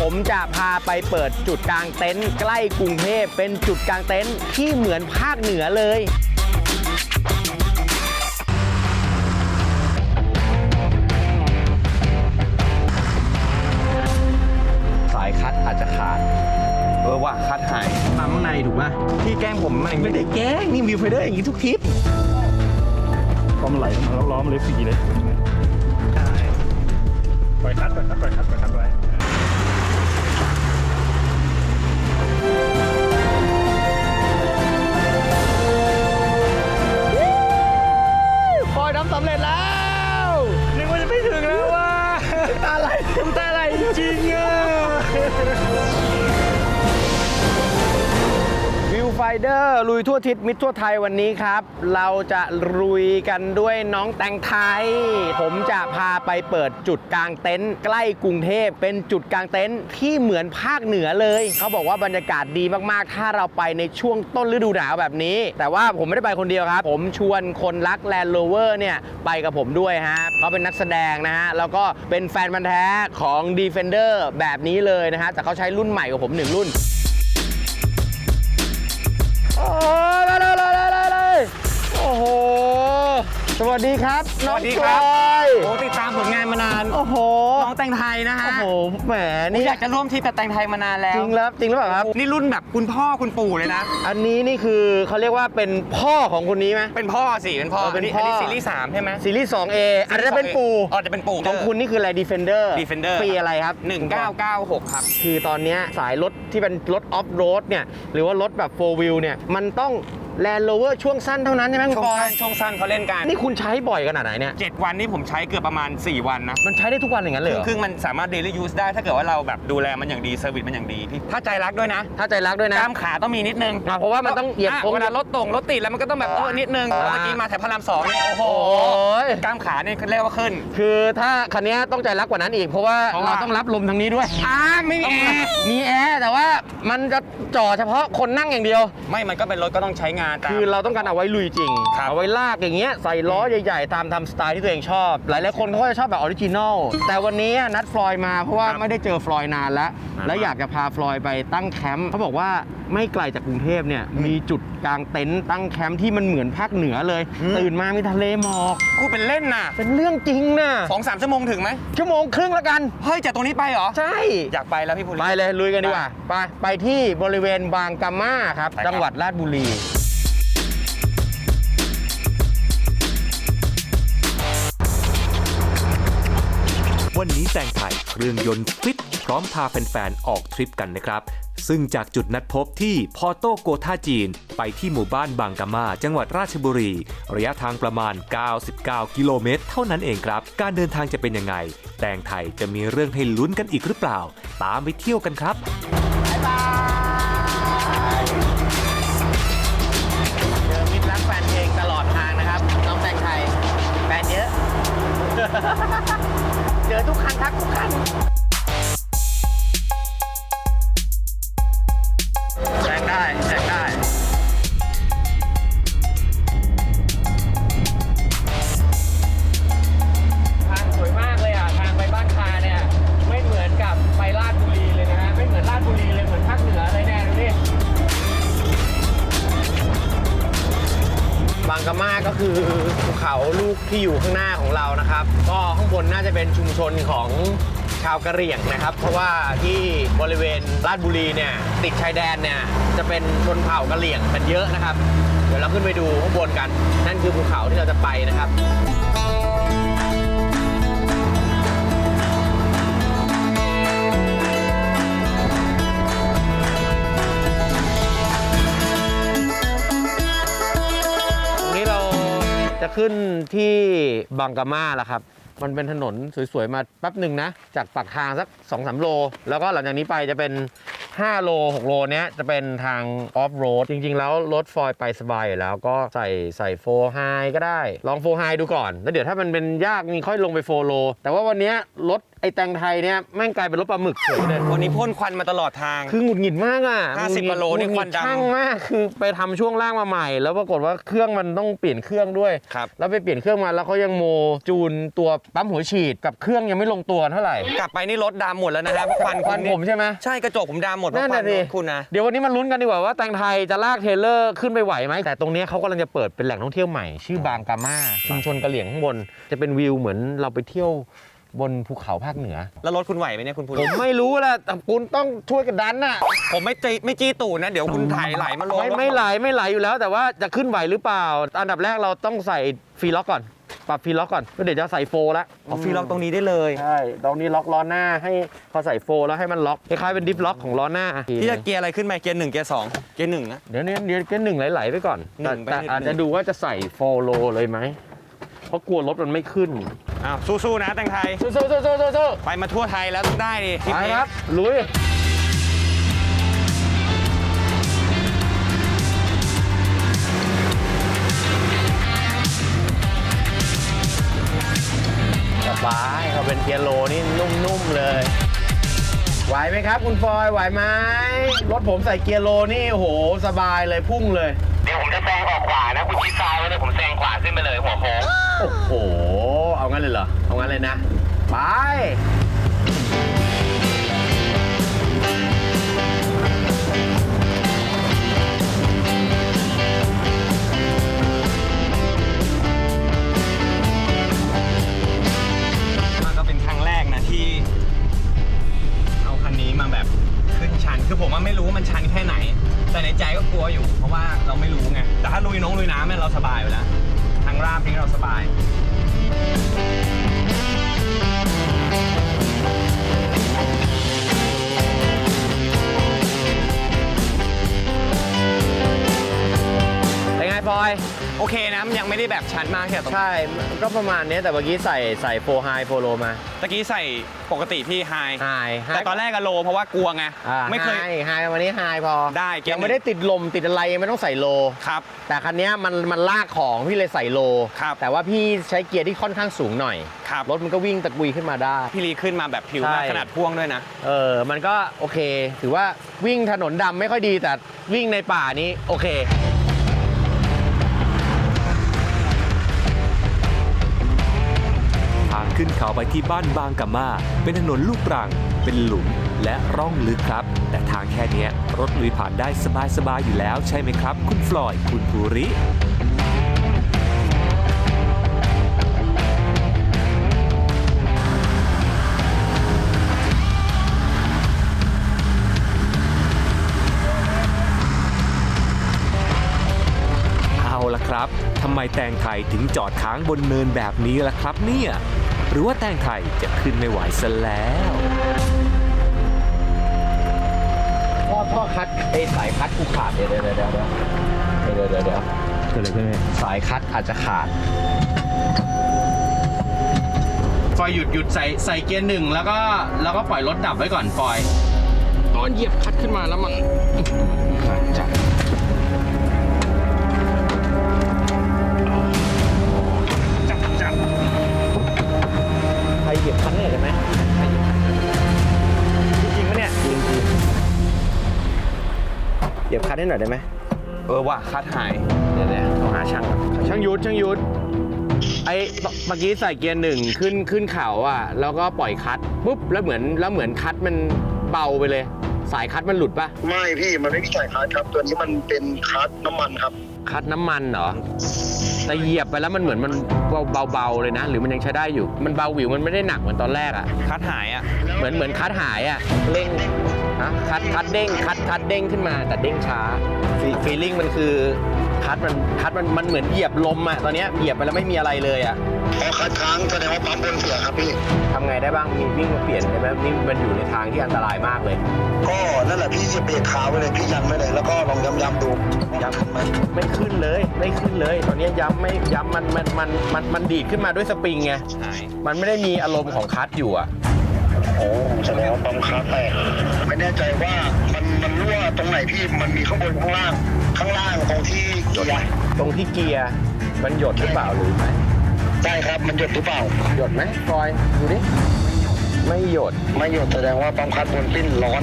ผมจะพาไปเปิดจุดกลางเต็นท์ใกล้กรุงเทพเป็นจุดกลางเต็นท์ที่เหมือนภาคเหนือเลยสายคัดอาจจะขาด เออว่ะคัดหายมาข้างในถูกป่ะพี่แกล้งผมมันไม่ได้แกล้งนี่วิวไฟเดอร์อย่างนี้ทุกทริปพอมันไหลมาแล้วล้อมันเลยฟรีเลยปล่อยคัดปล่อยคัดปล่อยคัดปล่อยคัด เดอร์ลุยทั่วทิศมิตรทั่วไทยวันนี้ครับ เราจะลุยกันด้วยน้องแตงไทย ผมจะพาไปเปิดจุดกลางเต็นท์ใกล้กรุงเทพเป็นจุดกลางเต็นท์ที่เหมือนภาคเหนือเลย เขาบอกว่าบรรยากาศดีมากๆ ถ้าเราไปในช่วงต้นฤดูหนาวแบบนี้ แต่ว่าผมไม่ได้ไปคนเดียวครับ ผมชวนคนรักแลนด์โรเวอร์เนี่ยไปกับผมด้วยฮะเขาเป็นนักแสดงนะฮะแล้วก็เป็นแฟนพันธ์แท้ของ Defender แบบนี้เลยนะฮะแต่เขาใช้รุ่นใหม่กว่าผมหนึ่งรุ่น โอ้ยมาเลยเลยเลยเลยโอ้โห สวัสดีครับ น้องสวัสดีครับ จอยโอ้ติดตามผลงานมานานโอ้โหน้องแตงไทยนะฮะโอ้โหแหมนี่นี่อยากจะร่วมทริปกับแตงไทยมานานแล้วจริงแล้วจริงหรือเปล่าครับ นี่รุ่นแบบคุณพ่อคุณปู่เลยนะ อันนี้นี่คือเขาเรียกว่าเป็นพ่อของคนนี้ไหม เป็นพ่อสิเป็นพ่อเออเป็นนี้พ่ออั นนี้ซีรีส์สามใช่ไหมซีรีส์ 2A อันนี้นเป็นปู่อ๋อจะเป็นปู่ ของคุณนี่คืออะไร Defender Defender ปีอะไรครับ 1996 ครับ คือตอนเนี้ยสายรถที่เป็นรถออฟโรดเนี่ยหรือว่ารถแบบ4 wheel เนี่ยมันต้อง แลนด์โรเวอร์ช่วงสั้นเท่านั้นใช่ไหมคุณช่วปงอสั้ยนช่วงสั้นเขาเล่นกันนี่คุณใช้บ่อยขนาดไหนเนี่ย เจ็ดวันนี่ผมใช้เกือบประมาณ 4 วันนะมันใช้ได้ทุกวันอย่างนั้นเลยเหรอคือมันสามารถ daily use ได้ถ้าเกิดว่าเราแบบดูแลมันอย่างดีเซอร์วิสมันอย่างดีพี่ถ้าใจรักด้วยนะถ้าใจรักด้วยนะ กล้ามขาต้องมีนิดนึงอะเพราะว่ามันต้องเหยียบะโค้งเวลารถตรงรถติดแล้วมันก็ต้องแบบเออนิดนึงอ่าเมื่อกี้มาแถวพระรามสองนี่โอ้โหโอ้ยกล้ามขาเนี่ยเรียกว่าขึ้น คือถ้าคันนี้ต้องใจรักกว่านั้นอีก เพราะว่าเพราะว่า เราต้องรับลมทางนี้ด้วยอ่าไม่มีแอร์มีแอร์แต่ว่ามันจะจ่อเฉพาะคนนั่งอย่างเดียว ไม่มันก็เป็นรถก็ต้องใช้งานตาม คือเราต้องการเอาไว้ลุยจริง ครับเอาไว้ลากอย่างเงี้ยใส่ล้อใหญ่ๆ ตามทำสไตล์ที่ตัวเองชอบ หลายๆคนเขาจะชอบแบบออริจินอลแต่วันนี้นัดฟลอยมาเพราะว่าครับไม่ได้เจอฟลอยนานแล้วอ่าแล้วอยากจะพาฟลอยไปตั้งแคมป์เขาบอกว่าไม่ไกลจากกรุงเทพเนี่ยมีจุดกลางเต็นท์ตั้งแคมป์ที่มันเหมือนภาคเหนือเลยอืมตื่นมามีทะเลหมอก กูเป็นเล่นน่ะเป็นเรื่องจริงนะสองสามชั่วโมงถึงไหมชั่วโมงครึ่งแล้วกัน เฮ้ยจากตรงนี้ไปเหรอ ใช่ อยากไปแล้วพี่ภูริ ไปเลยลุยกันดีกว่า ไป ไปที่บริเวณบางกะมาครับ ไปครับ จังหวัดราชบุรี วันนี้แตงไทยเครื่องยนต์ฟิตพร้อมพาแฟนๆ ออกทริปกันนะครับ ซึ่งจากจุดนัดพบที่พอโตโกท่าจีน ไปที่หมู่บ้านบางกะมา จังหวัดราชบุรี ระยะทางประมาณ 99 กิโลเมตร เท่านั้นเองครับ การเดินทางจะเป็นยังไง แตงไทยจะมีเรื่องให้ลุ้นกันอีกหรือเปล่า ตามไปเที่ยวกันครับเอทุกคันทักทุกคันแซงได้แซงได้ทางสวยมากเลยอะ ทางไปบ้านคาเนี่ย ไม่เหมือนกับไปลาดบุรีเลยนะฮะ ไม่เหมือนลาดบุรีเลย เหมือนภาคเหนือเลยแน่ดูดิบางกะมาก็คือภูเขาลูกที่อยู่ข้างหน้าของเรา นะครับ ก็ข้างบนน่าจะเป็นชุมชนของชาวกะเหรี่ยงนะครับ เพราะว่าที่บริเวณราชบุรีเนี่ยติดชายแดนเนี่ยจะเป็นชนเผ่ากะเหรี่ยงกันเยอะนะครับ เดี๋ยวเราขึ้นไปดูข้างบนกัน นั่นคือภูเขาที่เราจะไปนะครับ จะขึ้นที่บางกะมาแล้วครับ มันเป็นถนนสวยๆ มาแป๊บหนึ่งนะ จากปากทางสัก2อสโล แล้วก็หลังจากนี้ไปจะเป็น 5 โล 6 โลเนี้ยจะเป็นทางออฟโรดจริงๆ แล้วรถฟอยล์ไปสบายอยู่แล้วก็ใส่ใส่โฟไฮก็ได้ ลองโฟไฮดูก่อน แล้วเดี๋ยวถ้ามันเป็นยากมีค่อยลงไปโฟโล แต่ว่าวันนี้รถ ไอ้แตงไทยเนี่ยแม่งกลายเป็นรถปลาหมึกเฉยเลยวันนี้พ่นควันมาตลอดทาง คือหงุดหงิดมากอะ50หงุดหงิดกว่าโลนี่หงุดหงิควันดำช่างมากคือไปทำช่วงล่างมาใหม่ แล้วปรากฏว่าเครื่องมันต้องเปลี่ยนเครื่องด้วยครับแล้วไปเปลี่ยนเครื่องมาแล้วเขายังโมจูนตัวปั๊มหัวฉีดกับเครื่องยังไม่ลงตัวเท่าไหร่ กลับไปนี่รถดำหมดแล้วนะครับควันควันณผมใช่ไหมใช่กระจกผมดำหมดเพนั่ราะนควัน่ะนสิรถคุณนะเดี๋ยววันนี้มาลุ้นกันดีกว่าว่าแตงไทยจะลากเทรลเลอร์ขึ้นไปไหวไหมแต่ตรงเนี้ยเขากำลังจะเปิดเป็นแหล่งท่องเที่ยวใหม่ชื่อบางกาม่าชุมชนกะเหลี่ยงข้างบนจะเป็นวิวเหมือนเราไปเที่ยว บนภูเขาภาคเหนือ แล้วรถคุณไหวไหมเนี่ยคุณภูผริมไม่รู้แหละแต่คุณต้องช่วยกันดันน่ะ ผมไม่จีไม่จี้ตูดนะ เดี๋ยวคุณถ่ายไหลมาลงไม่รถไม่ไหลไม่ไหลอยู่แล้ว แต่ว่าจะขึ้นไหวหรือเปล่า อันดับแรกเราต้องใส่ฟรีล็อกก่อน ปรับฟรีล็อกก่อนแล้วเดี๋ยวจะใส่โฟร์แล้วเอาฟรีล็อกตรงนี้ได้เลย ใช่ตรงนี้ล็อกล้อหน้าให้พอใส่โฟร์แล้วให้มันล็อกคล้ายๆเป็นดิฟล็อกของล้อหน้าพี่จะเกียร์อะไรขึ้นไหมเกียร์หนึ่งเกียร์สองเกียร์หนึ่งนะ เดี๋ยวนี้เดี๋ยวก็หนึ่งไหลๆไปก่อนหนึ่แต่งไปแต่หนึ่ง อาจจะดูว่าจะใส่โฟโลเลยไหม เพราะกลัวรถมันไม่ขึ้นอ้าวสู้ๆนะแตงไทย สู้ๆสู้ๆสู้ไปมาทั่วไทยแล้วต้องได้ดิๆทริปไปนี้ครับลุยสบายเขาเป็นเกียร์โลนี่นุ่มๆเลย ไหวไหมครับ คุณฟอยไหวไหมรถผมใส่เกียร์โลนี่โอ้โหสบายเลยพุ่งเลย เดี๋ยวผมจะแซงออกขวานะคุณชิดซ้ายไว้เลยผมแซงขวาขึ้นไปเลยหัวโค้งโอ้โห เอางั้นเลยเหรอ เอางั้นเลยนะ ไป ก็เป็นครั้งแรกนะที่ เอาคันนี้มาแบบขึ้นชัน คือผมว่าไม่รู้ว่ามันชัน แต่ในใจก็กลัวอยู่ เพราะว่าเราไม่รู้ไง แต่ถ้าลุยน้องลุยน้ำเนี่ยเราสบายอยู่แล้ว ทางราบนี่เราสบาย เป็นไงพลอย โอเคนะมันยังไม่ได้แบบชันมากแค่ตรงใช่ก็ประมาณเนี้ยแต่เมื่อกี้ใส่ใส่โฟไฮโฟโลมาตะกี้ใส่ปกติที่ไฮไฮแต่ตอนแรกก็โลเพราะว่ากลัวไงไม่เคยไฮไฮวันนี้ไฮพอได้เกียร์ยังไม่ได้ติดลมติดอะไรยังไม่ต้องใส่โลครับแต่คันเนี้ยมันมันลากของพี่เลยใส่โลครับแต่ว่าพี่ใช้เกียร์ที่ค่อนข้างสูงหน่อยครับรถมันก็วิ่งตะกุยขึ้นมาได้ พี่ลีขึ้นมาแบบผิวใช่มากขนาดพ่วงด้วยนะเออมันก็โอเค ถือว่าวิ่งถนนดำไม่ค่อยดีแต่วิ่งในป่านี้โอเค ขึ้นเขาไปที่บ้านบางกะมาเป็นถนนลูกรัง เป็นหลุมและร่องลึกครับ แต่ทางแค่นี้รถลุยผ่านได้สบายๆอยู่แล้วใช่ไหมครับ คุณฟลอยด์คุณภูริเอาละครับ ทำไมแตงไทยถึงจอดค้างบนเนินแบบนี้ล่ะครับเนี่ย หรือว่าแตงไทยจะขึ้นไม่ไหวซะแล้วพ่อพ่อคัดไอ้สายคัดกูขาดเดี๋ยวเดี๋ยวเดี๋ยวเดี๋ยวเดี๋ยวเดี๋ยวเดี๋ยวเกิดอะไรขึ้นเนี่ยสายคัดอาจจะขาดฟอยหยุดหยุดใส่ใส่เกียร์หนึ่งแล้วก็แล้วก็ปล่อยรถดับไว้ก่อนฟอย ตอนเหยียบคัดขึ้นมาแล้วมันจับ หยียบคันเนี่ยได้ไหมจริงปะเนี่ยจริงจริงเหยียบคันให้หน่อยได้ไหมเออว่ะคัดหาย เดี๋ยวๆโทรหาช่างก่อนช่างยุทธช่างยุทธไอ้เมื่อกี้ใส่เกียร์หนึ่งขึ้นขึ้นเขาอะ แล้วก็ปล่อยคัดปุ๊บแล้วเหมือนแล้วเหมือนคัดมันเบาไปเลย สายคัดมันหลุดปะไม่พี่มันไม่มีสายคาร์ดครับ ตัวนี้มันเป็นคาร์ดน้ำมันครับ คัดน้ำมันเหรอแต่เหยียบไปแล้วมันเหมือนมันเบาๆเลยนะ หรือมันยังใช้ได้อยู่ มันเบาหวิวมันไม่ได้หนักเหมือนตอนแรกอะ คัดหายอะ เหมือนเหมือนคัดหายอะ เร่งฮะคัดคัดเด้งคัดคัดเด้งขึ้นมาแต่เด้งช้าฟีลลิ่งมันคือ คัดมันคัดมันมันเหมือนเหยียบลมอะตอนเนี้ยเหยียบไปแล้วไม่มีอะไรเลยอะพอคัดค้างแสดงว่าปั๊มบนเสียครับพี่ ทำไงได้บ้างมีวิ่งมาเปลี่ยนใช่ไหมนี่มันอยู่ในทางที่อันตรายมากเลย ก็นั่นแหละพี่จะเบรกขาไว้เลยพี่ยันไว้เลยแล้วก็ลองย้ำๆดูย้ำไม่ไม่ขึ้นเลยไม่ขึ้นเลย ตอนนี้ย้ำไม่ย้ำมันมันมันมันมันดีดขึ้นมาด้วยสปริงไงหายมันไม่ได้มีอารมณ์ของคัดอยู่อะโอ้แสดงว่าปั๊มคาร์ดแตกไม่แน่ใจว่ามันมันรั่วตรงไหนพี่มันมีข้างบนข้างล่าง ข้างล่างตรงที่เกียร์ตรงที่เกียร์มันหยดหรือเปล่าหรือไหมใช่ครับมันหยดหรือเปล่า หยดไหมฟอยดูดิไไม่หยดไม่หยดแสดงว่าปั๊มคัดบนปิ้นร้อน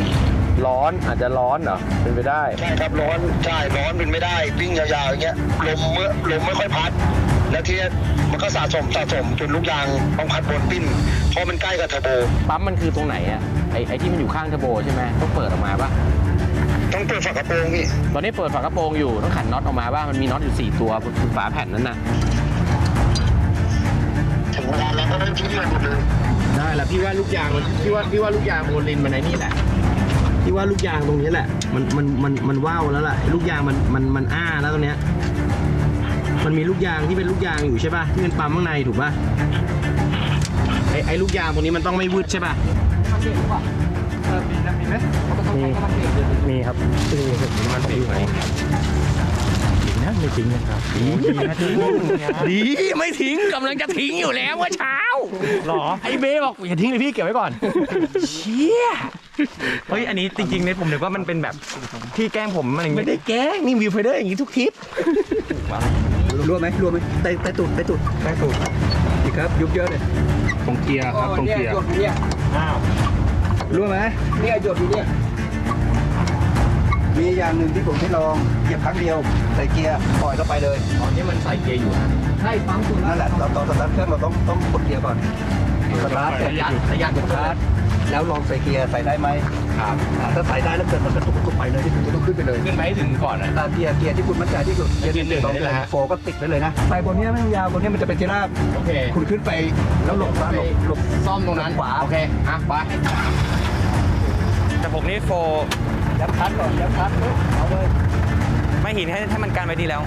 ร้อนอาจจะร้อนเหรอเป็นไปได้ใช่ครับร้อนใช่ร้อนเป็นไม่ได้วิ่งยาวๆอย่างเงี้ยลมเมื่อลมไม่ค่อยพัด แล้วทีเนี้ยมันก็สะสมสะสมจนลูกยางปั๊มคัดบนปิ้นเพราะมันใกล้กับเทอร์โบปั๊มมันคือตรงไหนอะไอไอที่มันอยู่ข้างเทอร์โบใช่ไหมต้องเปิดออกมาปะ ต้องเปิดฝากระโปรงพี่ตอนนี้เปิดฝากระโปรงอยู่ต้องขันน็อตออกมาว่ามันมีน็อตอยู่ 4 ตัวบนฝาแผ่นนั้นน่ะถึงเวลาแล้วก็ต้องทิ้งมันหมดเลยได้แล้วพี่ว่าลูกยางมันพี่ว่าพี่ว่าลูกยางโอลินมันไอ้นี่แหละพี่ว่าลูกยางตรงนี้แหละ มันมันมันมันว่าวแล้วล่ะลูกยางมันมันมันอ้าแล้วตรงเนี้ยมันมีลูกยางที่เป็นลูกยางอยู่ใช่ป่ะที่เป็นปั๊มข้างในถูกป่ะไอไอลูกยางตรงนี้มันต้องไม่วืดใช่ป่ะ มีมีครับมันเป็นไหมจริงนะไม่จริงนะครับดีดีไม่ทิ้งกำลังจะทิ้งอยู่แล้วเมื่อเช้า หรอ ไอเบ้บอกอย่าทิ้งเลยพี่เก็บไว้ก่อน เชี่ยเฮ้ย อันนี้จริงๆเนี่ยผมนึกว่ามันเป็นแบบที่แกล้งผมมันอย่างไม่งี้ได้แกล้งนี่วิวไฟเดอร์อย่างนี้ทุกทริป รวมไหมรวมไหมไตไตตุดไตตุดไตตุดดีครับ ยุบเยอะเลยตรงเกียร์ครับตรงเกียร์ อ้าว รวมไหมเนี่ยหยดอยู่เนี่ยมีอย่างหนึ่งที่ผมให้ลองเหยียบครั้งเดียวใส่เกียร์ปล่อยเข้าไปเลยตอนนี้มันใส่เกียร์อยู่นะใช่ปั๊มคุณนั่นแหละเราตอนสตาร์ทเครื่องเราต้องต้องกดเกียร์ก่อนสตาร์ทเสร็จระยะระยะสตาร์ท แล้วลองใส่เกียร์ใส่ได้ไหมครับอ่าถ้าใส่ได้แล้วเกิดมันกระตุกก็ไปเลยที่คุณจะต้องขึ้นไปเลยขึ้นไปให้ถึงก่อนนะตาเกียร์เกียร์ที่คุณมั่นใจที่สุดเกียร์หนึ่งสองนี่แหละฮะ โฟก็ติดไปเลยนะใส่บนเนี้ยไม่ต้องยาวบนเนี้ยมันจะเป็นเจราบโอเคคุณขึ้นไปแล้วหลบซ้ายหลบหลบ ซ่อมตรงนั้นขวา โอเคอะไปแต่ผมนี่โฟยับคัดก่อนยับคัดปุ๊บเอาเลย ไม่หินให้ให้มันกันไว้ดีแล้ว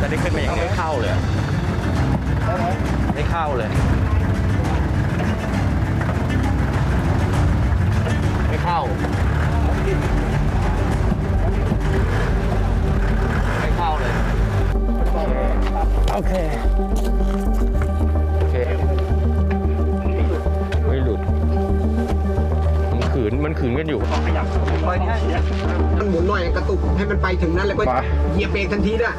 จะได้ขึ้นมาอย่างไม่นี้เข้าเลย ได้ไหมไม่เข้าเลย เข้า ไม่เข้าเลย โอเค โอเค ไม่หลุด มันขืน มันขืนกันอยู่ปล่อยเนี่ยมันหมุนหน่อยกระตุกให้มันไปถึงนั้นแล้วก็ไปเหยียบเบรกทันทีด้วย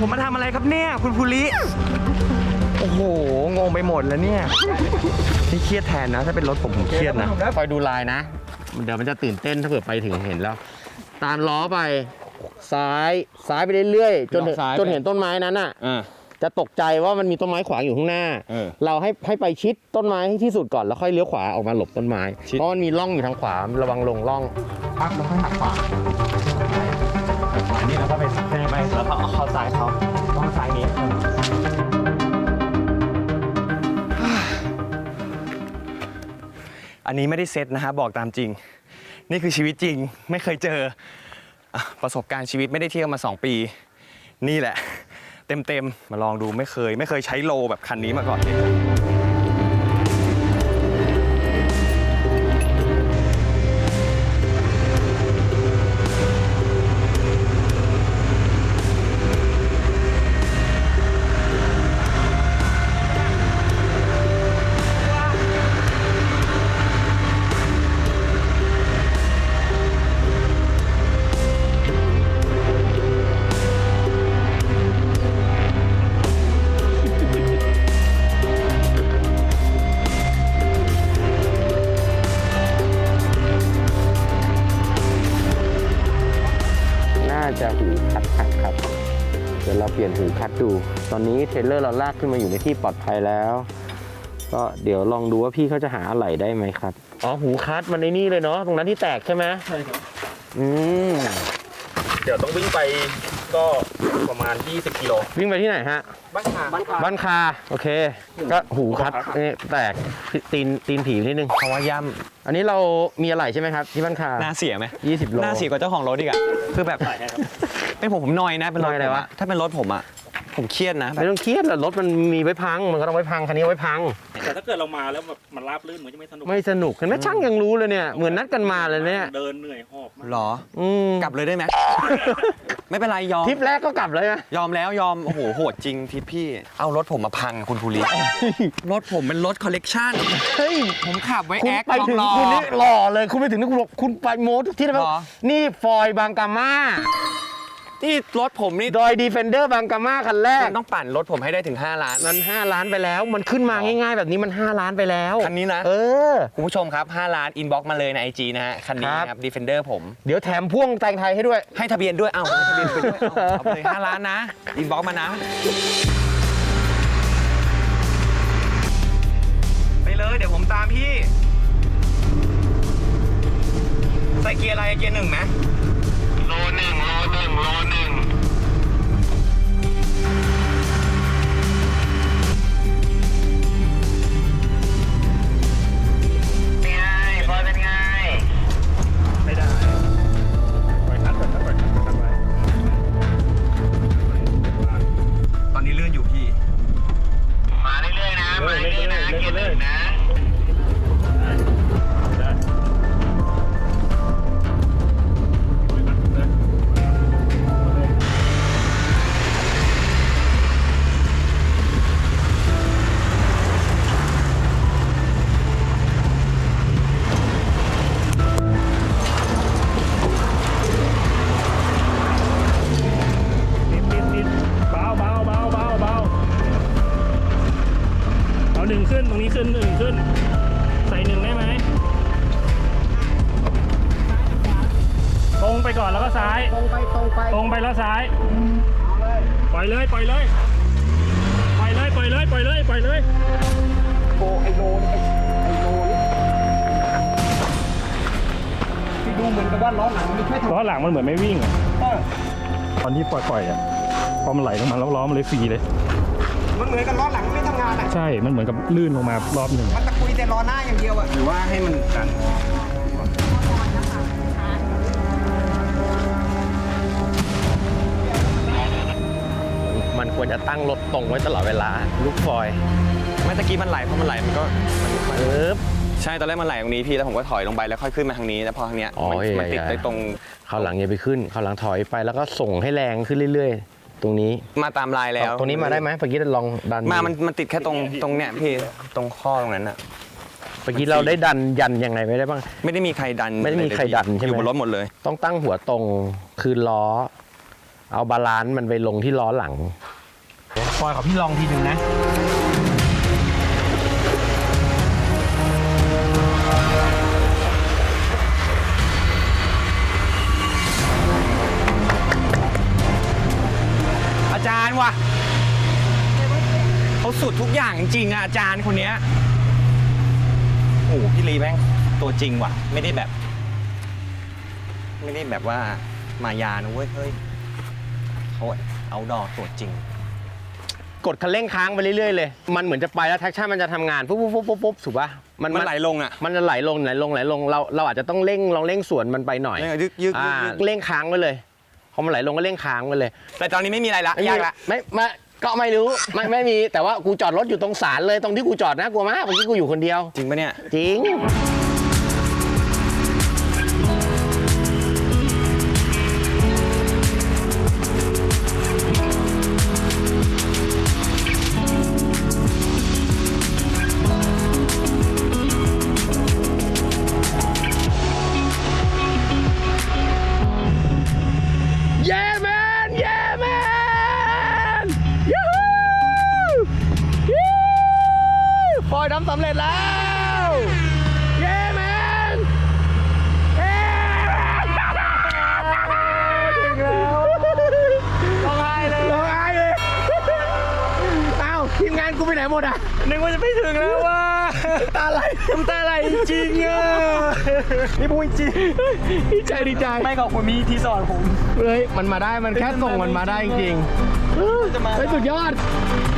ผมมาทำอะไรครับเนี่ย คุณภูริ โอ้โห งงไปหมดแล้วเนี่ย นี่เครียดแทนนะ ถ้าเป็นรถผมผมเครียดนะ คอยดูลายนะ เดี๋ยวมันจะตื่นเต้นถ้าเกิดไปถึงเห็นแล้ว ตามล้อไป ซ้าย ซ้ายไปเรื่อยๆ จนล็อกซ้ายไป จนเห็นต้นไม้นั้นอะ อ่า จะตกใจว่ามันมีต้นไม้ขวางอยู่ข้างหน้า เออเราให้ให้ไปชิดต้นไม้ให้ที่สุดก่อนแล้วค่อยเลี้ยวขวาออกมาหลบต้นไม้ ชิด เพราะมันมีร่องอยู่ทางขวาระวังลงร่องพักแล้วค่อยหักขวา อันนี้เราก็ไปแซ่ไปแล้วเขาเอาเขาซ้ายเขาต้องซ้ายนี้อันนี้ไม่ได้เซตนะฮะบอกตามจริง นี่คือชีวิตจริงไม่เคยเจออะประสบการณ์ชีวิตไม่ได้เที่ยวมา 2 ปี นี่แหละ เต็มๆ มาลองดูไม่เคย ไม่เคยใช้โลแบบคันนี้มาก่อนเลย ลเลอร์เราลากขึ้นมาอยู่ในที่ปลอดภัยแล้ว ก็เดี๋ยวลองดูว่าพี่เขาจะหาอะไหล่ได้ไหมครับ อ๋อหูคัดมันในนี่เลยเนาะตรงนั้นที่แตกใช่ไหมใช่ครับ อืมเดี๋ยวต้องวิ่งไปก็ประมาณ 20 กิโลวิ่งไปที่ไหนฮะ บ้านขาบ้านขาบ้านคาโอเค ก็หูคัดนี่แตกตีนตีนผีนิดนึงเพราะว่าย่อันนี้เรามีอะไรใช่ไหมครับ ที่บ้านคาำหน้าเสียไหม20โลหน้าเสียกว่าเจ้าของรถอีกอะคือแบบ เป็นผมผมนอยนะเป็นรถนอยอะไรผมวะ ถ้าเป็นรถผมอะ ผมเครียดนะแบบไม่ต้องเครียดหรอกรถมันมีไว้พัง มันก็ต้องไว้พังคันนี้ไว้พัง แต่ถ้าเกิดเรามาแล้วแบบมันราบลื่นมันจะไม่สนุกไม่สนุกเห็นไหมช่างยังรู้เลยเนี่ยเหมือนนัดกันมาเลยเนี่ยเดินเหนื่อยหอบมากหรอ อืมกลับเลยได้ไหม ไม่เป็นไรยอม ทริปแรกก็กลับเลยนะ ยอมแล้วยอม โอ้โห โหดจริงทริปพี่ เอารถผมมาพังคุณภูริ รถผมเป็นรถคอลเลกชันเฮ้ย ผมขับไว้คุณแอคไปถึงรอคุณนี่หล่อเลย คุณไปถึงนี่คุณบอกคุณไปโมทุกที่เลยหรอ นี่ฟอยบางกาม่า นี่รถผมนี่โดยดีเฟนเดอร์บางกาม่าคันแรกมันต้องปั่นรถผมให้ได้ถึง 5 ล้าน มัน 5 ล้านไปแล้ว มันขึ้นมาหรอ ง่าย ๆ แบบนี้มัน 5 ล้านไปแล้ว คันนี้นะ เออ คุณผู้ชมครับ 5 ล้านอินบ็อกมาเลยใน IG นะฮะ คันนี้ครับ นะครับ Defender ผม เดี๋ยวแถมพ่วงแต่งไทยให้ด้วย ให้ทะเบียนด้วย เอ้าให้ทะเบียนไปด้วยเอ้าเอาไปเลย5ล้านนะ อินบ็อกมานะ ไปเลย เดี๋ยวผมตามพี่ ใส่เกียร์อะไร เกียร์หนึ่งไหมโลหนึ่งโลห นึ่งโลหนึ่งเป็นไงบอยเป็นไง ไม่ได้ปล่อยคัดปล่อยคัดปล่อยคัดปล่อยคัดไว้ตอนนี้เลื่อนอยู่พี่ มาเรื่อยๆนะ มาเรื่อยๆนะ เกียร์หนึ่งนะ มันเหมือนไม่วิ่งอะำเออตอนที่ปล่อยๆอะพอมันไหลลงมาแล้วล้อมันเลยฟรีเลย มันเหมือนกับล้อหลังไม่ทำงานอะ ใช่ มันเหมือนกับลื่นลงมารอบหนึ่งมันตะกุยแต่ล้อหน้าอย่างเดียวอะหรือว่าให้มันดันมันควรจะตั้งรถตรงไว้ตลอดเวลา ลูกฟอยไม่ตะกี้มันไหลเพราะมันไหลมันก็มันมันเออ ใช่ตอนแรกมันไหลตรงนี้พี่แล้วผมก็ถอยลงไปแล้วค่อยขึ้นมาทางนี้แล้วพอทางเนี้ยอ๋อมันใหญ่มันติดใหญ่ไปตรงเข้าหลังอย่าไปขึ้น เข้าหลังถอยไปแล้วก็ส่งให้แรงขึ้นเรื่อยๆ ตรงนี้มาตามลายแล้วตรงนี้มาได้ไหมเมื่อกี้ลองดันมามันมันติดแค่ตรงตรงเนี้ยพี่ตรงข้อตรงนั้นอะเมื่อกี้เราได้ดันยันยังไงไม่ได้บ้าง ไม่ได้มีใครดันไม่ได้มีใครดันใช่ไหม อยู่บนรถหมดเลย ต้องตั้งหัวตรงคือล้อ เอาบาลานซ์มันไปลงที่ล้อหลังฟอยขอพี่ลองทีหนึ่งนะ สุดทุกอย่างจริงๆอะอาจารย์คนเนี้ยโอ้โหพี่ลีแม่งตัวจริงว่ะ ไม่ได้แบบ ไม่ได้แบบว่ามายานะเว้ยเฮ้ยเขาเอาดอตัวจริง กดคันเร่งค้างไปเรื่อยๆเลย มันเหมือนจะไปแล้วแท็กชั่นมันจะทำงานปุ๊บปุ๊บปุ๊บปุ๊บปุ๊บถูกปะมันไหลลงอะมันจะไหลลงไหลลงไหลลงเราเราอาจจะต้องเร่งลองเร่งสวนมันไปหน่อยเร่งยึกยึกอ่ายึก เร่งค้างไว้เลยพอมันไหลลงก็เร่งค้างไว้เลย แต่ตอนนี้ไม่มีอะไรละยากละ ไม่ไม่ ก็ไม่รู้ไม่ไม่มีแต่ว่ากูจอดรถอยู่ตรงศาลเลยตรงที่กูจอดนะกลัวมากเมื่อกี้กูอยู่คนเดียว จริงปะเนี่ย จริง ทำสำเร็จแล้ว เย้แมนเย้ถึงแล้วร้องไห้เลยร้องไห้เลยเอ้าทีมงานกูไปไหนหมดอะนึกว่าจะไม่ถึงแล้วว่าตาไหลน้ำตาไหลจริงอะนี่พูดจริงดีใจดีใจไม่ขอบคุณมีที่สอนผม เฮ้ยมันมาได้มันแค่ส่งมันมาได้จริงๆ จะมาเฮ้ยสุดยอด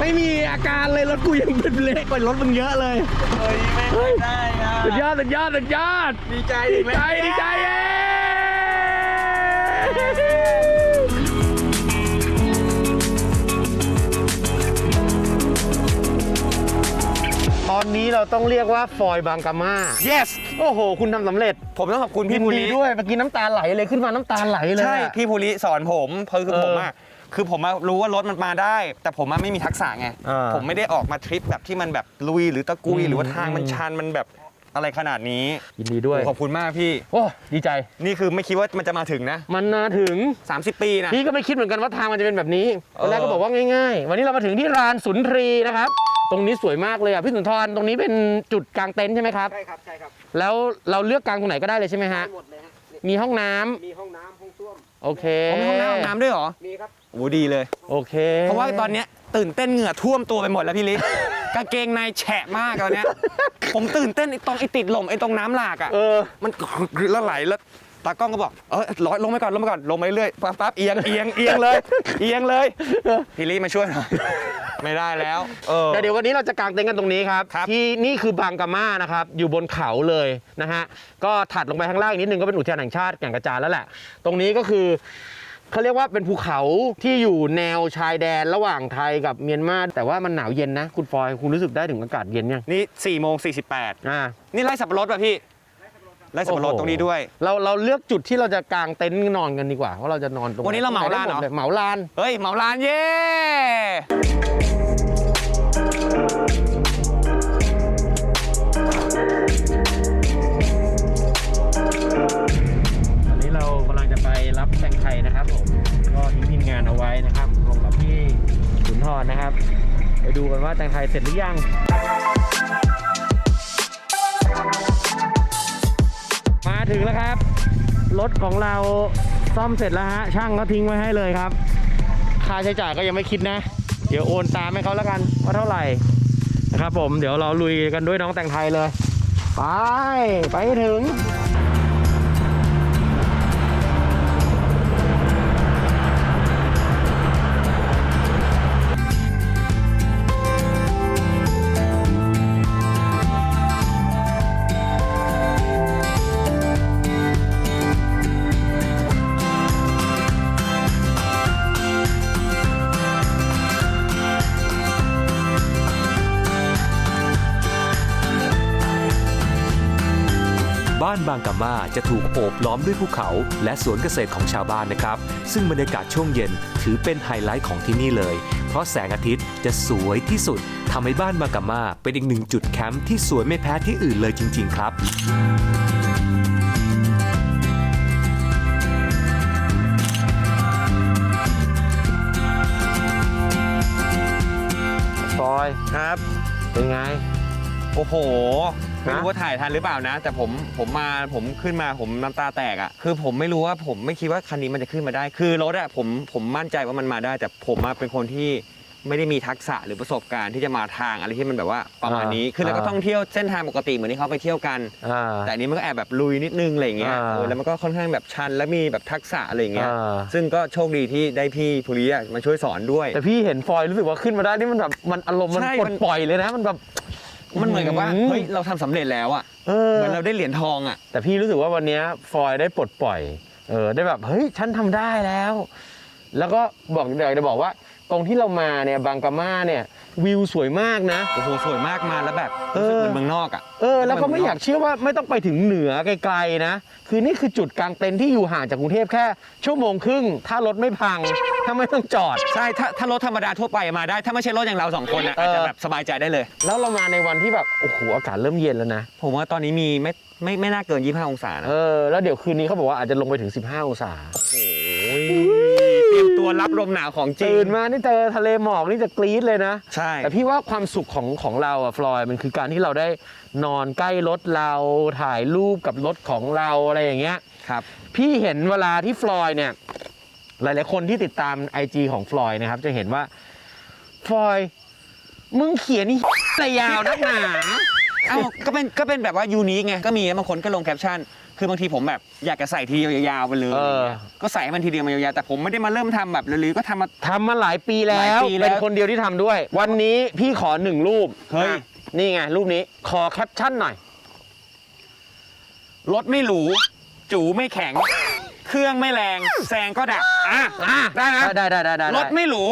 ไม่มีอาการเลยรถกูยังเป็นเล็กกว่ารถมึงเยอะเลย เฮ้ยไม่ได้อะสุดยอดสุดยอดสุดยอด ดีใจดีใจดีใจเย้ตอนนี้เราต้องเรียกว่าฟอยบางกาม่า yes โอ้โห คุณทำสำเร็จผมต้องขอบคุณพี่ยินภูดีริด้วย เมื่อกี้น้ำตาไหลเลยขึ้นมาน้ำตาไหลเลยใช่อะพี่ภูริสอนผมเพราะคือเออผมอะ คือผมอะรู้ว่ารถมันมาได้ แต่ผมอะไม่มีทักษะไง อ่า ผมไม่ได้ออกมาทริปแบบที่มันแบบลุยหรือตะกุยอืมหรือว่าทางมันอืมชันมันแบบอะไรขนาดนี้ยินดีด้วยโอ้ขอบคุณมากพี่ โอ้ ดีใจ นี่คือไม่คิดว่ามันจะมาถึงนะ มันมาถึง 30 ปีนะ พี่ก็ไม่คิดเหมือนกันว่าทางมันจะเป็นแบบนี้เอตออนแรกก็บอกว่าง่าย ๆ วันนี้เรามาถึงที่ลานสุนทรีนะครับ ตรงนี้สวยมากเลยอะพี่สุนทรตรงนี้เป็นจุดกลางเต็นท์ใช่ไหมครับ ใช่ครับ ใช่ครับแล้วเราเลือกกลางตรงไหนก็ได้เลยใช่ไหมฮะ หมดเลยฮะ มีห้องน้ำมีห้องน้ำห้องส้วม โอเคอ๋อมีห้องน้ำห้องน้ำด้วยเหรอ มีครับ โอ้ดีเลย โอเคเพราะว่าตอนเนี้ยตื่นเต้นเหงื่อท่วมตัวไปหมดแล้วพี่ลิกางเกงในแฉะมากตอนเนี้ย ผมตื่นเต้นไอ้ตรงไอ้ติดลมไอ้ตรงน้ำหลากอะ เออ มันแล้วไหลแล้วตากล้องก็บอกเออร้อยลงไปก่อนลงไปก่อนลงไปเรื่อยปั๊บปั๊บเอียงเอียงเอียงเลย เอียงเลยพี่ลิมาช่วยหน่อยไม่ได้แล้วเออ แต่เดี๋ยววันนี้เราจะกางเต็นท์กันตรงนี้ครับ ครับ ที่นี่คือบางกาม่านะครับ อยู่บนเขาเลยนะฮะ ก็ถัดลงไปข้างล่างอีกนิดนึงก็เป็นอุทยานแห่งชาติแก่งกระจานแล้วแหละ ตรงนี้ก็คือ เขาเรียกว่าเป็นภูเขาที่อยู่แนวชายแดนระหว่างไทยกับเมียนมาแต่ว่ามันหนาวเย็นนะ คุณฟอยคุณรู้สึกได้ถึงอากาศเย็นยังนี่4ี่โมงสี่สิบแปดอ่า นี่ไล่สับปะรดป่ะพี่ ไล่สับปะรดโอ้โหตรงนี้ด้วย เราเราเลือกจุดที่เราจะกางเต็นท์นอนกันดีกว่าว่าเราจะนอนตรงไวันนี้เราเหมาลานเหรอได้มดยเหมาลาน เฮ้ย เหมาลานเย้ แตงไทยนะครับผมก็ทิ้งทีมงานเอาไว้นะครับลงกับพี่สุนทรนะครับ ไปดูกันว่าแตงไทยเสร็จหรือยัง มาถึงแล้วครับ รถของเราซ่อมเสร็จแล้วฮะ ช่างเขาทิ้งไว้ให้เลยครับ ค่าใช้จ่ายก็ยังไม่คิดนะ เดี๋ยวโอนตามให้เขาแล้วกันว่าเท่าไหร่นะครับผมเดี๋ยวเราลุยกันด้วยน้องแตงไทยเลย ไป ไปถึงานบางกะมาจะถูกโอบล้อมด้วยภูเขา และสวนเกษตรของชาวบ้านนะครับ ซึ่งบรรยากาศช่วงเย็นถือเป็นไฮไลท์ของที่นี่เลย เพราะแสงอาทิตย์จะสวยที่สุดทำให้บ้านบางกะมาเป็นอีกหนึ่งจุดแคมป์ที่สวยไม่แพ้ที่อื่นเลยจริง ๆ ครับฟอยครับ เป็นไง โอ้โห ไม่ฮะรู้ว่าถ่ายทันหรือเปล่านะ แต่ผมผมมาผมขึ้นมาผมน้ำตาแตกอะ่ะคือผมไม่รู้ว่าผมไม่คิดว่าคันนี้มันจะขึ้นมาได้ คือรถอะ่ะผมผมมั่นใจว่ามันมาได้ แต่ผมอะเป็นคนที่ไม่ได้มีทักษะหรือประสบการณ์ที่จะมาทางอะไรที่มันแบบว่าประมาณนี้ คือเราก็อ่าท่องเที่ยวเส้นทางปกติเหมือนที่เขาไปเที่ยวกันอ่าแต่อันนี้มันก็แอบแบบลุยนิดนึงอะไรอย่างเงี้ยอ่าเออแล้วมันก็ค่อนข้างแบบชันและมีแบบทักษะอะไรอย่างเงี้ยอ่าซึ่งก็โชคดีที่ได้พี่ภูริอะมาช่วยสอนด้วย แต่พี่เห็นฟอยรู้สึกว่าขึ้นมาได้นี่มันแบบมันอารมณ์มันใช่ปลมัดนปล่อยเลยนะมันแบบ มันเหมือนกับว่าอืมเฮ้ยเราทำสำเร็จแล้วอะ่ะเออ เหมือนเราได้เหรียญทองอะ แต่พี่รู้สึกว่าวันเนี้ยฟอยได้ปลดปล่อย เออ ได้แบบ เฮ้ย ฉันทำได้แล้ว แล้วก็บอกเดี๋ยวจะบอกว่า ตรงที่เรามาเนี่ย บางกาม่าเนี่ย วิวสวยมากนะ โอ้โหสวยมากมาแล้วแบบเอรู้สึกอเหมือนเมืองนอกอะเออแล้วก็ไม่อยากเชื่อว่าไม่ต้องไปถึงเหนือไกลๆนะ คือนี่คือจุดกลางเต็นท์ที่อยู่ห่างจากกรุงเทพแค่ ชั่วโมงครึ่ง ถ้ารถไม่พัง ถ้าไม่ต้องจอด ใช่ถ้าถ้ารถธรรมดาทั่วไปมาได้ ถ้าไม่ใช่รถอย่างเราสองคนอะเอออาจจะแบบสบายใจได้เลย แล้วเรามาในวันที่แบบโอ้โหอากาศเริ่มเย็นแล้วนะ ผมว่าตอนนี้มีไม่ไม่ไม่น่าเกิน 25 องศานะเออแล้วเดี๋ยวคืนนี้เขาบอกว่าอาจจะลงไปถึง 15 องศา เตรียมตัวรับลมหนาวของจริง ตื่นมานี่เจอทะเลหมอกนี่จะกรี๊ดเลยนะ ใช่ แต่พี่ว่าความสุขของของเราอะฟลอยมันคือการที่เราได้นอนใกล้รถเราถ่ายรูปกับรถของเราอะไรอย่างเงี้ย ครับ พี่เห็นเวลาที่ฟลอยเนี่ย หลาย ๆ คนที่ติดตาม IG ของฟลอยนะครับ จะเห็นว่าฟลอยมึงเขียนนี่อะไรยาวนักหนา เอ้าก็เป็นก็เป็นแบบว่ายูนิคไงก็มีบางคนก็ลงแคปชั่น คือบางทีผมแบบอยากจะใส่ทีเดียวยาวๆไปเลย เออ ก็ใส่ให้มันทีเดียวมายาวๆแต่ผมไม่ได้มาเริ่มทำแบบเร็วๆก็ทำมา ทำมาหลายปีแล้หลายว ปีแล้วเป็นคนเดียวที่ทำด้วย วันนี้พี่ขอหนึ่งรูปเฮ้ย อะนี่ไง รูปนี้ขอแคปชั่นหน่อย รถไม่หรูจูไม่แข็ง เครื่องไม่แรงแซงก็ดับอะอะได้นะได้ได้ได้ได้รถไม่หรู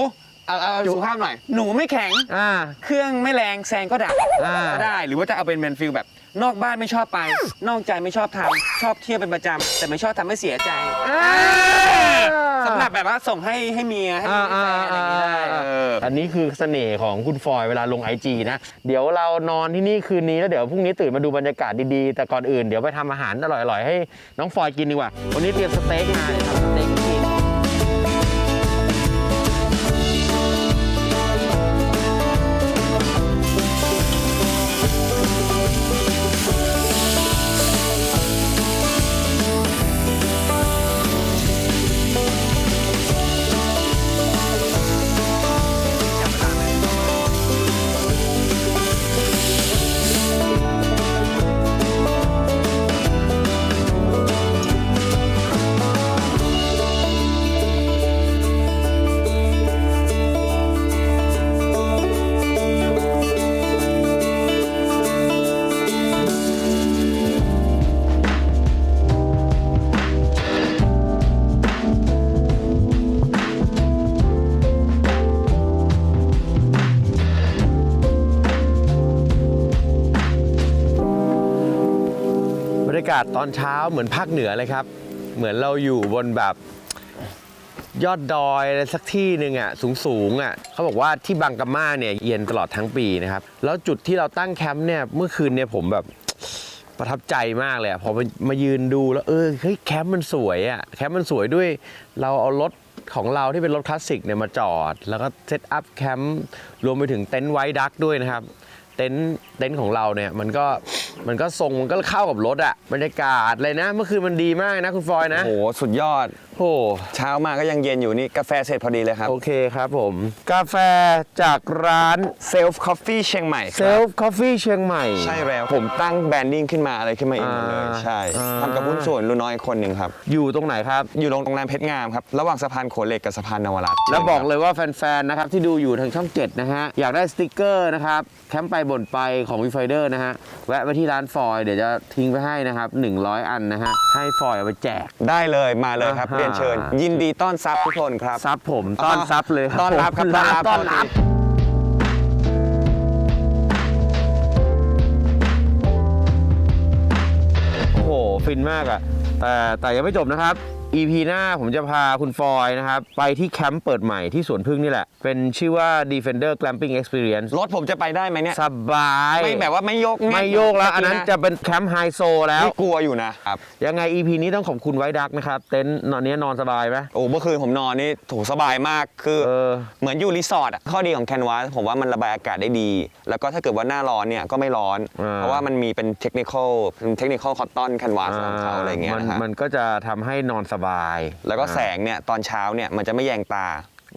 เอาเอาเอาสุภาพหน่อย หนูไม่แข็ง อ่า เครื่องไม่แรงแซงก็ดับอ่า ก็ได้ หรือว่าจะเอาเป็นแมนฟิลแบบ นอกบ้านไม่ชอบไป นอกใจไม่ชอบทำชอบเที่ยวเป็นประจำแต่ไม่ชอบทำให้เสียใจสำหรับแบบว่าส่งให้ให้เมียให้อ่าแฟนอะไรอย่างงี้ได้เออ อันนี้คือเสน่ห์ของคุณฟอยเวลาลงไอจีนะ เดี๋ยวเรานอนที่นี่คืนนี้แล้วเดี๋ยวพรุ่งนี้ตื่นมาดูบรรยากาศดีๆ แต่ก่อนอื่นเดี๋ยวไปทำอาหารอร่อยๆ ให้น้องฟอยกินดีกว่า วันนี้เตรียมสเต็กมาเดี๋ยวทากาศตอนเช้าเหมือนภาคเหนือเลยครับ เหมือนเราอยู่บนแบบยอดดอยอะไรสักที่หนึ่งอะสูงสูงอะเขาบอกว่าที่บางกะมาเนี่ยเย็นตลอดทั้งปีนะครับ แล้วจุดที่เราตั้งแคมป์เนี่ยเมื่อคืนเนี่ยผมแบบประทับใจมากเลยอะพอมามายืนดูแล้วเออเฮ้ยแคมป์มันสวยอะแคมป์มันสวยด้วย เราเอารถของเราที่เป็นรถคลาสสิกเนี่ยมาจอด แล้วก็เซตอัพแคมป์รวมไปถึงเต็นท์ไวท์ดักด้วยนะครับ เต็นท์เต็นท์ของเราเนี่ยมันก็มันก็ทรงมันก็เข้ากับรถอะบรรยากาศเลยนะ เมื่อคืนมันดีมากนะคุณฟอยนะ โอ้โหสุดยอด โอ้เช้ามาก็ยังเย็นอยู่นี่กาแฟเสร็จพอดีเลยครับโอเคครับผม กาแฟจากร้านเซลฟ์คอฟฟี่เชียงใหม่คเซรับลฟ์คอฟฟี่เชียงใหม่ ใช่แล้วผมตั้งแบรนดิ้งขึ้นมาอะไรขึ้นมาเองหมดเลยอ่าใช่อ่า ทำกับหุ้นส่วนรุ่นน้อยคนหนึ่งครับ อยู่ตรงไหนครับ อยู่โรงแรมเพชรงามครับ ระหว่างสะพานโขนเหล็กกับสะพานนวรัตน์แล้วบอกเลยว่าแฟนๆ นะครับ ที่ดูอยู่ทางช่อง 7 นะฮะ อยากได้สติกเกอร์นะครับ แคมป์ไปบ่นไปของวีไฟเดอร์นะฮะ แวะไปที่ร้านฟอยเดี๋ยวจะทิ้งไปให้นะครับ 100 อันนะฮะให้ฟอยเอาไปแจก ได้เลยมาเลยครับอ่าฮะ เรียนเชิญ ยินดีต้อนรับทุกคนครับ ซับผมต้อนซับเลยต้อนรับครับต้อนรับต้ต้ออนนรัรับบโอ้โหฟินมากอะแต่แต่ยังไม่จบนะครับ EP หน้าผมจะพาคุณฟอยนะครับ ไปที่แคมป์เปิดใหม่ที่สวนพึ่งนี่แหละ เป็นชื่อว่า Defender Glamping Experience รถผมจะไปได้ไหมเนี่ย สบาย ไม่แบบว่าไม่โยกแงไม่โยกแล้ว อันนั้นจะเป็นแคมป์ไฮโซแล้วนี่กลัวอยู่นะครับ ยังไง EP นี้ต้องขอบคุณไว้ดักนะครับ เต็นท์นอนเนี้ยนอนสบายไหมโอ้เมื่อคืนผมนอนนี่ถูสบายมากคือเออเหมือนอยู่รีสอร์ทอะข้อดีของแคนวาสผมว่ามันระบายอากาศได้ดี แล้วก็ถ้าเกิดว่าหน้าร้อนเนี่ยก็ไม่ร้อนอ่าเพราะว่ามันมีเป็นเทคนิคอลเป็นเทคนิคอลคอตตอนแคนวาสของเขาอะไรอย่างเงี้ยมันนะฮะมันก็จะทำให้นอนสบาย แล้วก็แสงเนี่ยตอนเช้าเนี่ยมันจะไม่แยงตา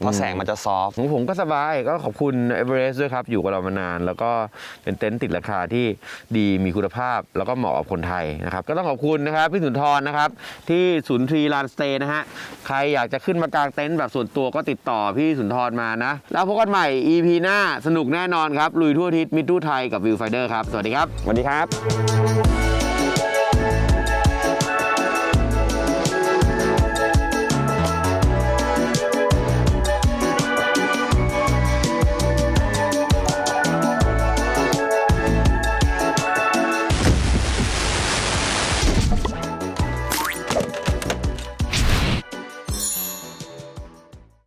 เพราะแสงมันจะซอฟต์ของผมก็สบายก็ขอบคุณเอเวอเรสต์ด้วยครับ อยู่กับเรามานาน แล้วก็เป็นเต็นท์ติดราคาที่ดีมีคุณภาพ แล้วก็เหมาะกับคนไทยนะครับก็ต้องขอบคุณนะครับพี่สุนทรนะครับ ที่ศูนย์ทรีลานสเตย์นะฮะใครอยากจะขึ้นมากางเต็นท์แบบส่วนตัวก็ติดต่อพี่สุนทรมานะ แล้วพบกันใหม่ EP หน้าสนุกแน่นอนครับลุยทั่วอาทิศมิดทั่วไทยกับวิวไฟเดอร์ครับสวัสดีครับสวัสดีครับ